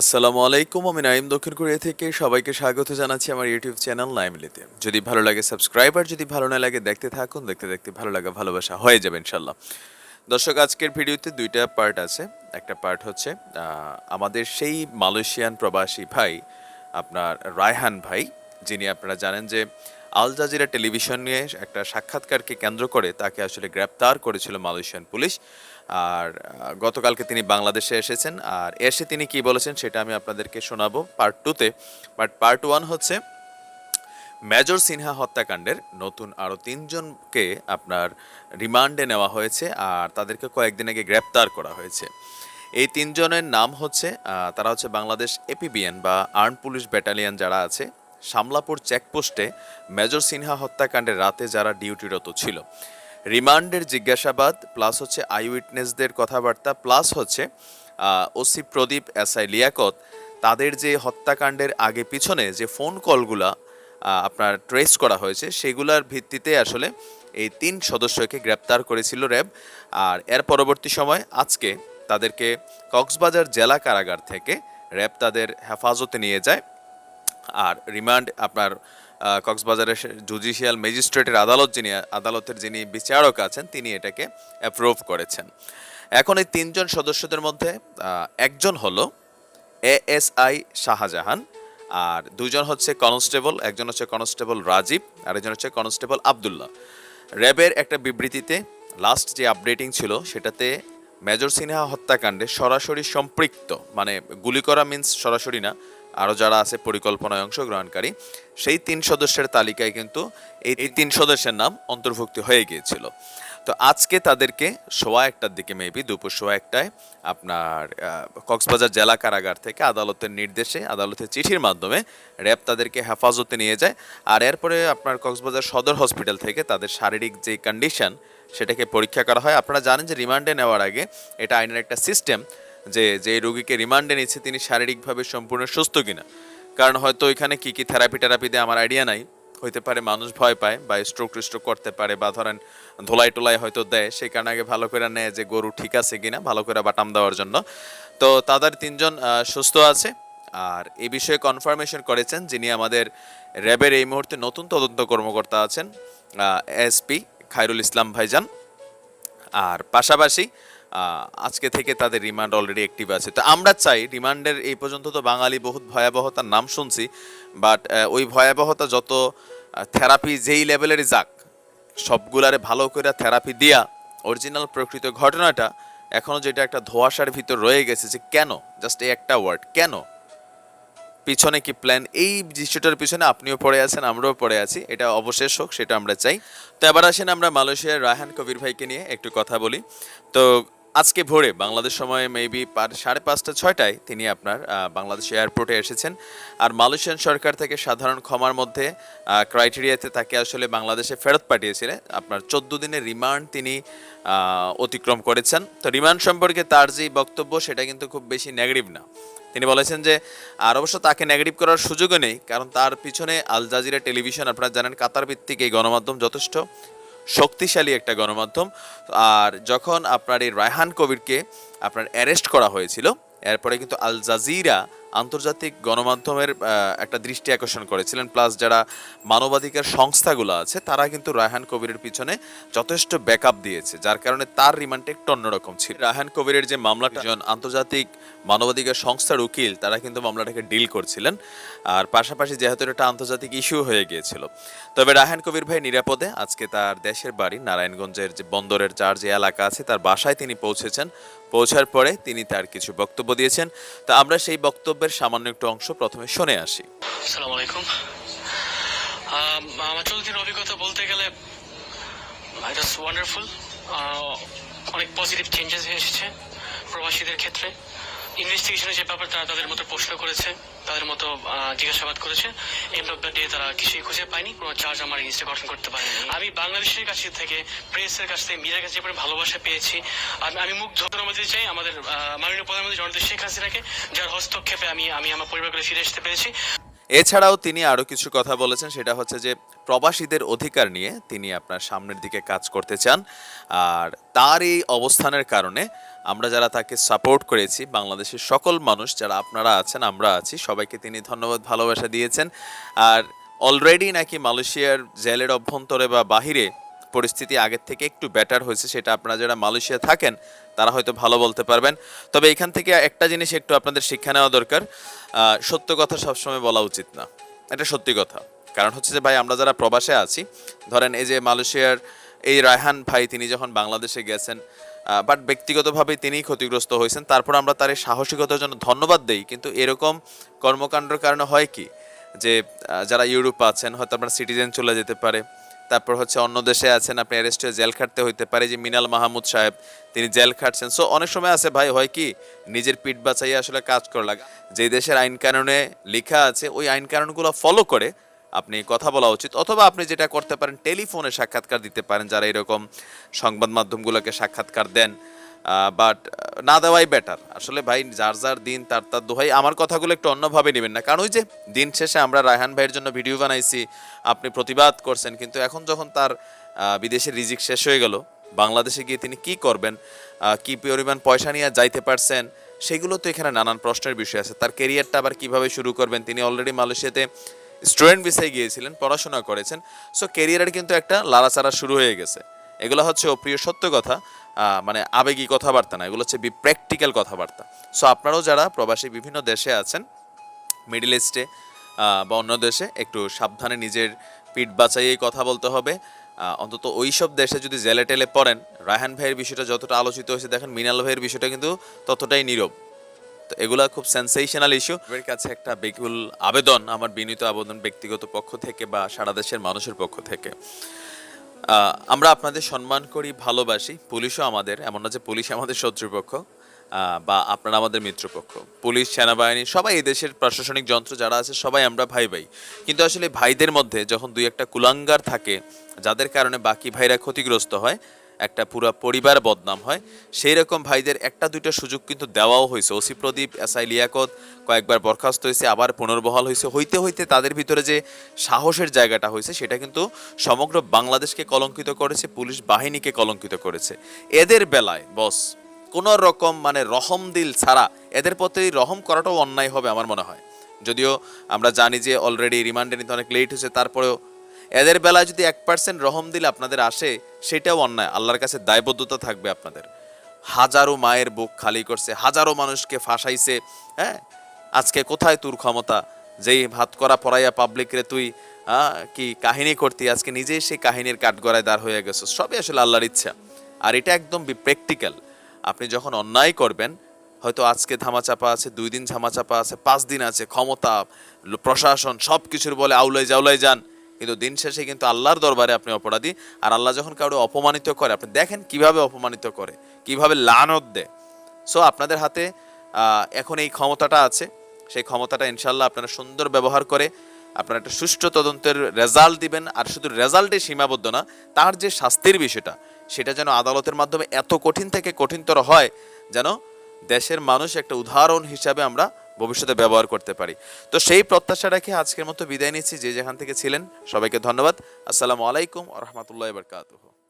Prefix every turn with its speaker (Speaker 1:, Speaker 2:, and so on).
Speaker 1: আসসালামু আলাইকুম, আমি নাইম দক্ষিণ কোরিয়া থেকে। সবাইকে স্বাগত জানাচ্ছি আমার ইউটিউব চ্যানেল নাইমলিতে যদি ভালো লাগে সাবস্ক্রাইব, আর যদি ভালো না লাগে দেখতে থাকুন, দেখতে দেখতে ভালো লাগা, ভালোবাসা হয়ে যাবে ইনশাল্লাহ দর্শক, আজকের ভিডিওতে দুইটা পার্ট আছে। একটা পার্ট হচ্ছে আমাদের সেই মালয়েশিয়ান প্রবাসী ভাই, আপনার রায়হান ভাই, যিনি আপনারা জানেন যে আল জাজিরা টেলিভিশন নিয়ে একটা সাক্ষাৎকারকে কেন্দ্র করে তাকে আসলে গ্রেপ্তার করেছিল মালয়েশিয়ান পুলিশ। আর গতকালকে তিনি বাংলাদেশে এসেছেন। আর এসে তিনি কি বলেছেন সেটা আমি আপনাদেরকে শোনাবো পার্ট টুতে বাট পার্ট ওয়ান হচ্ছে মেজর সিনহা হত্যাকাণ্ডের নতুন আরও তিনজনকে আপনার রিমান্ডে নেওয়া হয়েছে আর তাদেরকে কয়েকদিন আগে গ্রেপ্তার করা হয়েছে। এই তিনজনের নাম হচ্ছে তারা হচ্ছে বাংলাদেশ এপিবিএন বা আর্ম পুলিশ ব্যাটালিয়ান যারা আছে, শামলাপুর চেকপোস্টে মেজর সিনহা হত্যাকাণ্ডের রাতে যারা ডিউটিরত ছিল। রিমান্ডের জিজ্ঞাসাবাদ, প্লাস হচ্ছে আই উইটনেসদের কথাবার্তা, প্লাস হচ্ছে ওসি প্রদীপ এসআই লিয়াকত, তাদের যে হত্যাকাণ্ডের আগে পিছনে যে ফোন কলগুলা আপনার ট্রেস করা হয়েছে, সেগুলার ভিত্তিতে আসলে এই তিন সদস্যকে গ্রেপ্তার করেছিল র্যাব। আর এর পরবর্তী সময় আজকে তাদেরকে কক্সবাজার জেলা কারাগার থেকে র্যাব তাদের হেফাজতে নিয়ে যায়। আর রিমান্ড আপনার কক্সবাজারের জুডিশিয়াল ম্যাজিস্ট্রেটের আদালত যিনি, আদালতের যিনি বিচারক আছেন, তিনি এটাকে অ্যাপ্রুভ করেছেন। এখন এই তিনজন সদস্যদের মধ্যে একজন হলো এএসআই শাহজাহান, আর দুজন হচ্ছে কনস্টেবল, একজন হচ্ছে কনস্টেবল রাজীব, আর একজন হচ্ছে কনস্টেবল আবদুল্লাহ। র্যাবের একটা বিবৃতিতে লাস্ট যে আপডেটিং ছিল, সেটাতে মেজর সিনহা হত্যাকাণ্ডে সরাসরি সম্পৃক্ত মানে গুলি করা মিন্স সরাসরি না আরও যারা আছে পরিকল্পনায় অংশগ্রহণকারী সেই তিন সদস্যের তালিকায় কিন্তু এই এই তিন সদস্যের নাম অন্তর্ভুক্ত হয়ে গিয়েছিল। তো আজকে তাদেরকে সোয়া একটার দিকে মেবি দুপুর সোয়া একটায় আপনার কক্সবাজার জেলা কারাগার থেকে আদালতের নির্দেশে আদালতের চিঠির মাধ্যমে র্যাব তাদেরকে হেফাজতে নিয়ে যায়। আর এরপরে আপনার কক্সবাজার সদর হসপিটাল থেকে তাদের শারীরিক যে কন্ডিশন সেটাকে পরীক্ষা করা হয়। আপনারা জানেন যে রিমান্ডে নেওয়ার আগে এটা আইনের একটা সিস্টেম যে যে রোগীকে রিমান্ডে নিচ্ছে তিনি শারীরিকভাবে সম্পূর্ণ সুস্থ কিনা। কারণ হয়তো ওইখানে কি কি থেরাপি টেরাপি দিয়ে আমার আইডিয়া নাই। হইতে পারে মানুষ ভয় পায় বা স্ট্রোক স্ট্রোক করতে পারে বা ধরেন ধোলাই টোলাই হয়তো দেয় সেই কারণে আগে ভালো করে নেয় যে গরু ঠিক আছে কিনা, ভালো করে বাটাম দেওয়ার জন্য। তো তাদের তিনজন সুস্থ আছে। আর এ বিষয়ে কনফার্মেশন করেছেন যিনি আমাদের র্যাবের এই মুহূর্তে নতুন তদন্ত কর্মকর্তা আছেন এসপি খায়রুল ইসলাম ভাইজান। আর পাশাপাশি আজকে থেকে তাদের রিমান্ড অলরেডি অ্যাক্টিভ আছে। তো আমরা চাই রিমান্ডের এই পর্যন্ত তো বাঙালি বহুত ভয়াবহতার নাম শুনছি বাট ওই ভয়াবহতা যত থেরাপি যেই লেভেলেরই যাক, সবগুলারে ভালো করে থেরাপি দিয়া অরিজিনাল প্রকৃত ঘটনাটা এখনও যেটা একটা ধোয়াশার ভিতর রয়ে গেছে যে কেন? জাস্ট এই একটা ওয়ার্ড কেন? পিছনে কি প্ল্যান এই দৃশ্যটার পিছনে আপনিও পড়ে আছেন, আমরাও পড়ে আছি, এটা অবশেষ হোক, সেটা আমরা চাই। তো এবার আসেন আমরা মালয়েশিয়ার রায়হান কবির ভাইকে নিয়ে একটু কথা বলি। তো আজকে ভোরে বাংলাদেশ সময়ে মেবি সাড়ে পাঁচটা, ছয়টায় তিনি আপনার বাংলাদেশ এয়ারপোর্টে এসেছেন। আর মালয়েশিয়ান সরকার থেকে সাধারণ ক্ষমার মধ্যে ক্রাইটেরিয়াতে তাকে আসলে বাংলাদেশে ফেরত পাঠিয়েছিলেন। আপনার চোদ্দ দিনের রিমান্ড তিনি অতিক্রম করেছেন। তো রিমান্ড সম্পর্কে তার যে বক্তব্য, সেটা কিন্তু খুব বেশি নেগেটিভ না। তিনি বলেছেন যে, আর অবশ্য তাকে নেগেটিভ করার সুযোগও নেই, কারণ তার পিছনে আল জাজিরা টেলিভিশন, আপনারা জানেন, কাতার ভিত্তিক এই গণমাধ্যম যথেষ্ট। শক্তিশালী একটা গণমাধ্যম। আর যখন আপনার এই রায়হান কবিরকে আপনার অ্যারেস্ট করা হয়েছিল, এরপরে কিন্তু আল জাজিরা আন্তর্জাতিক গণমাধ্যমের একটা দৃষ্টি আকর্ষণ করেছিলেন। প্লাস যারা মানবাধিকার সংস্থাগুলো আছে, তারা কিন্তু রায়হান কবিরের পিছনে যথেষ্ট ব্যাকআপ দিয়েছে। যার কারণে তার রিমান্ডটা একটু অন্যরকম ছিল। রায়হান কবিরের যে মামলাটা আন্তর্জাতিক মানবাধিকার সংস্থার উকিল, তারা কিন্তু মামলাটাকে ডিল করছিলেন। আর পাশাপাশি যেহেতু এটা আন্তর্জাতিক ইস্যু হয়ে গিয়েছিল। তবে রায়হান কবির ভাই নিরাপদে, আজকে তার দেশের বাড়ি, নারায়ণগঞ্জের যে বন্দরের যার যে এলাকা আছে, তার বাসায় তিনি পৌঁছেছেন। পৌঁছার পরে তিনি তার কিছু বক্তব্য দিয়েছেন। তা আমরা সেই বক্তব্যের সামান্য একটু অংশ প্রথমে শুনে আসি।
Speaker 2: আসসালামু আলাইকুম। আম, আমার চলতির অভিজ্ঞতা বলতে গেলে ইট ওয়ান্ডারফুল অনেক পজিটিভ চেঞ্জেস এসেছে প্রবাসীদের ক্ষেত্রে। ইনভেস্টিগেশনের যে ব্যাপার তারা তাদের মতো প্রশ্ন করেছে তাদের মতো জিজ্ঞাসাবাদ করেছে এন্ড অফ দ্য ডে তারা কিছুই খুঁজে পায়নি কোনো চার্জ আমার ইনস্টে গঠন করতে পারে আমি বাংলাদেশের কাছ থেকে প্রেসের কাছ থেকে মিডিয়ার কাছে যে ভালোবাসা পেয়েছি আমি আমি মুগ্ধ দিতে চাই আমাদের মাননীয় প্রধানমন্ত্রী জনতা শেখ হাসিনাকে যার হস্তক্ষেপে আমি আমি আমার পরিবারকে ফিরে আসতে পেরেছি।
Speaker 1: এছাড়াও তিনি আরও কিছু কথা বলেছেন, সেটা হচ্ছে যে প্রবাসীদের অধিকার নিয়ে তিনি আপনার সামনের দিকে কাজ করতে চান। আর তার এই অবস্থানের কারণে আমরা যারা তাকে সাপোর্ট করেছি, বাংলাদেশের সকল মানুষ যারা আপনারা আছেন, আমরা আছি, সবাইকে তিনি ধন্যবাদ, ভালোবাসা দিয়েছেন। আর অলরেডি নাকি মালয়েশিয়ার জেলের অভ্যন্তরে বা বাহিরে পরিস্থিতি আগের থেকে একটু বেটার হয়েছে, সেটা আপনারা যারা মালয়েশিয়া থাকেন, তারা হয়তো ভালো বলতে পারবেন। তবে এখান থেকে একটা জিনিস একটু আপনাদের শিক্ষা নেওয়া দরকার। সত্য কথা সবসময় বলা উচিত না। এটা সত্যি কথা। কারণ হচ্ছে যে ভাই, আমরা যারা প্রবাসে আছি, ধরেন এই যে মালয়েশিয়ার এই রায়হান ভাই, তিনি যখন বাংলাদেশে গেছেন বাট ব্যক্তিগতভাবে তিনিই ক্ষতিগ্রস্ত হয়েছেন, তারপর আমরা তার এই সাহসিকতার জন্য ধন্যবাদ দেই। কিন্তু এরকম কর্মকাণ্ডের কারণে হয় কি? যে যারা ইউরোপ আছেন, হয়তো আপনার সিটিজেন চলে যেতে পারে। তারপর হচ্ছে অন্য দেশে আছেন, আপনি অ্যারেস্ট হয়ে জেল খাটতে হইতে পারে যে মিনাল মাহমুদ সাহেব, তিনি জেল খাটছেন। সো অনেক সময় আছে ভাই, হয় কি, নিজের পিঠ বাঁচাইয়া আসলে কাজ করা লাগে। যে দেশের আইন কানুনে লেখা আছে, ওই আইন কানুনগুলো ফলো করে আপনি কথা বলা উচিত। অথবা আপনি যেটা করতে পারেন, টেলিফোনে সাক্ষাৎকার দিতে পারেন, যারা এরকম সংবাদ মাধ্যমগুলোকে সাক্ষাৎকার দেন। বাট না দেওয়াই বেটার আসলে ভাই যার যার দিন তার তার দোহাই। আমার কথাগুলো একটু অন্যভাবে নেবেন না। কারণ ওই যে দিন শেষে আমরা রায়হান ভাইয়ের জন্য ভিডিও বানাইছি আপনি প্রতিবাদ করছেন কিন্তু এখন যখন তার আহ, বিদেশের রিজিক শেষ হয়ে গেল বাংলাদেশে গিয়ে তিনি কি করবেন কি পরিমাণ পয়সা নিয়ে যাইতে পারছেন সেগুলো তো এখানে নানান প্রশ্নের বিষয় আছে। তার কেরিয়ারটা আবার কীভাবে শুরু করবেন তিনি অলরেডি মালয়েশিয়াতে স্টুডেন্ট ভিসায় গিয়েছিলেন পড়াশোনা করেছেন। সো কেরিয়ারের কিন্তু একটা লাড়াচাড়া শুরু হয়ে গেছে। এগুলো হচ্ছে অপ্রিয় সত্য কথা। মানে আবেগী কথাবার্তা না, এগুলো হচ্ছে প্র্যাকটিক্যাল কথাবার্তা। সো আপনারাও যারা প্রবাসী বিভিন্ন দেশে আছেন মিডল ইস্টে বা অন্য দেশে, একটু সাবধানে নিজের পিঠ বাঁচাইয়েই কথা বলতে হবে। অন্তত ওই সব দেশে যদি জেলে টেলে পড়েন, রায়হান ভাইয়ের বিষয়টা যতটা আলোচিত হয়েছে, দেখেন মিনাল ভাইয়ের বিষয়টা কিন্তু ততটাই নীরব। তো এগুলা খুব সেন্সেশনাল ইস্যু এর কাছে একটা বেকুল আবেদন, আমার বিনীত আবেদন ব্যক্তিগত পক্ষ থেকে বা সারা দেশের মানুষের পক্ষ থেকে। আমরা আপনাদের সম্মান করি, ভালোবাসি। পুলিশও আমাদের, এমন না যে পুলিশ আমাদের শত্রুপক্ষ বা আপনারা আমাদের মিত্রপক্ষ। পুলিশ, সেনাবাহিনী, সবাই এই দেশের প্রশাসনিক যন্ত্র যারা আছে, সবাই আমরা ভাই ভাই। কিন্তু আসলে ভাইদের মধ্যে যখন দুই একটা কুলাঙ্গার থাকে, যাদের কারণে বাকি ভাইরা ক্ষতিগ্রস্ত হয় একটা পুরো পরিবার বদনাম হয়। সেই রকম ভাইদের একটা দুইটা সুযোগ কিন্তু দেওয়াও হয়েছে। ওসি প্রদীপ এসআই লিয়াকত কয়েকবার বরখাস্ত হয়েছে, আবার পুনর্বহাল হয়েছে। হইতে হইতে তাদের ভিতরে যে সাহসের জায়গাটা হয়েছে, সেটা কিন্তু সমগ্র বাংলাদেশকে কলঙ্কিত করেছে, পুলিশ বাহিনীকে কলঙ্কিত করেছে। এদের বেলায়, বস, কোন রকম মানে রহম দিল ছাড়া এদের প্রতি রহম করাটাও অন্যায় হবে আমার মনে হয়। যদিও আমরা জানি যে অলরেডি রিমান্ডে নিতে অনেক লেট হয়েছে, তারপরেও এদের বেলায় যদি এক পার্সেন্ট রহম দিলে আপনাদের আসে, সেটাও অন্যায়। আল্লাহর কাছে দায়বদ্ধতা থাকবে আপনাদের। হাজারো মায়ের বুক খালি করছে, হাজারো মানুষকে ফাঁসাইছে হ্যাঁ? আজকে কোথায় তোর ক্ষমতা? যেই ভাত করা পড়াইয়া পাবলিক রে তুই কি কাহিনী করতি? আজকে নিজেই সেই কাহিনীর কাঠগড়ায় দাঁড় হয়ে গেছো সবই আসলে আল্লাহর ইচ্ছা। আর এটা একদম প্র্যাকটিক্যাল আপনি যখন অন্যায় করবেন, হয়তো আজকে ধামাচাপা আছে, দুই দিন ধামাচাপা আছে, পাঁচ দিন আছে, ক্ষমতা, প্রশাসন সব কিছুর বলে আউলাই জাউলাই যান। কিন্তু দিন শেষে কিন্তু আল্লাহর দরবারে আপনি অপরাধী। আর আল্লাহ যখন কাউকে অপমানিত করে, আপনি দেখেন কীভাবে অপমানিত করে, কীভাবে লানত দেয়। সো আপনাদের হাতে এখন এই ক্ষমতাটা আছে। সেই ক্ষমতাটা ইনশাল্লাহ আপনারা সুন্দর ব্যবহার করে আপনারা একটা সুষ্ঠু তদন্তের রেজাল্ট দিবেন। আর শুধু রেজাল্টে সীমাবদ্ধ না, তার যে শাস্তির বিষয়টা, সেটা যেন আদালতের মাধ্যমে এত কঠিন থেকে কঠিনতর হয়, যেন দেশের মানুষ একটা উদাহরণ হিসাবে আমরা ভবিষ্যতে ব্যবহার করতে পারি। তো সেই প্রত্যাশা রেখে আজকের মতো বিদায় নিচ্ছি। যে যেখান থেকে ছিলেন, সবাইকে ধন্যবাদ। আসসালামু আলাইকুম রহমতুল্লাহ বরকাতুহ।